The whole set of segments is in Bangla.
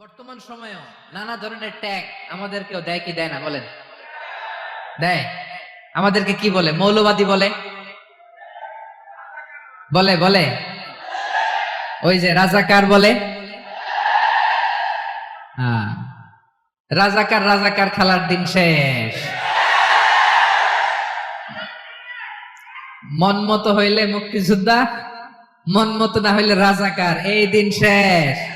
বর্তমান সময়েও নানা ধরনের ট্যাগ আমাদেরকেও দেয় কি দেয় না, বলেন? দেয়। আমাদেরকে কি বলে? মৌলবাদী বলে? বলে বলে? ওই যে রাজাকার বলে? হ্যাঁ। রাজাকার রাজাকার খেলার দিন শেষ। মন মতো হইলে মুক্তিযোদ্ধা, মন মতো না হইলে রাজাকার, এই দিন শেষ।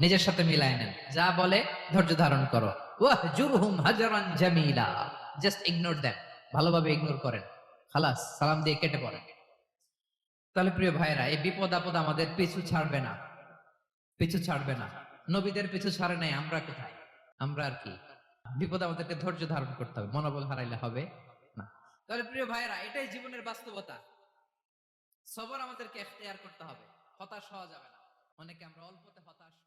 নিজের সাথে মিলায় নেন। যা বলে ধৈর্য ধারণ করো। ভালোভাবে ইগনোর করেন। খালাস, সালাম দিয়ে কেটে পড়েন। তাহলে প্রিয় ভাইরা এই বিপদ আপদ আমাদের পিছু ছাড়বে না। পিছু ছাড়বে না। নবীদের পিছু ছাড়ে নাই, আমরা কোথায়? আমরা আর কি? বিপদ আমাদেরকে ধৈর্য ধারণ করতে হবে, মনোবল হারাইলে হবে না। তাহলে প্রিয় ভাইরা এটাই জীবনের বাস্তবতা। সবর আমাদেরকে এখতিয়ার করতে হবে। হতাশ হওয়া যাবে না। অনেকে আমরা অল্পতে হতাশ